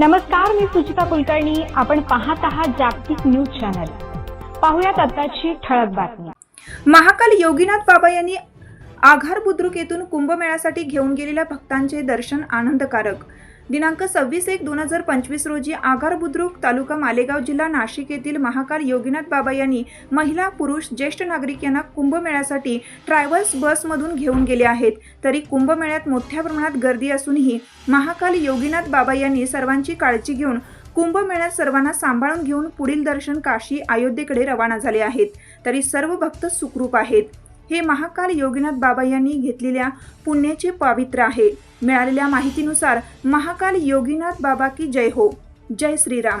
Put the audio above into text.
नमस्कार मी सुचिता कुलकर्णी. आपण पाहत आहात जागतिक न्यूज चॅनल. पाहुयात आताची ठळक बातमी. महाकाल योगीनाथ बाबा यांनी आघार बुद्रुक येथून कुंभमेळ्यासाठी घेऊन गेलेल्या भक्तांचे दर्शन आनंदकारक. दिनांक सव्वीस एक दोन हजार पंचवीस रोजी आगार बुद्रुक तालुका मालेगाव जिल्हा नाशिक येथील महाकाल योगीनाथ बाबा यांनी महिला पुरुष ज्येष्ठ नागरिक यांना कुंभमेळ्यासाठी ट्रॅव्हल्स बसमधून घेऊन गेले आहेत. तरी कुंभमेळ्यात मोठ्या प्रमाणात गर्दी असूनही महाकाल योगीनाथ बाबा यांनी सर्वांची काळजी घेऊन कुंभमेळ्यात सर्वांना सांभाळून घेऊन पुढील दर्शन काशी अयोध्येकडे रवाना झाले आहेत. तरी सर्व भक्त सुखरूप आहेत. हे महाकाल योगीनाथ बाबा यांनी घेतलेल्या पुण्याचे पावित्र्य आहे. मिळालेल्या माहितीनुसार महाकाल योगीनाथ बाबा की जय हो. जय श्रीराम.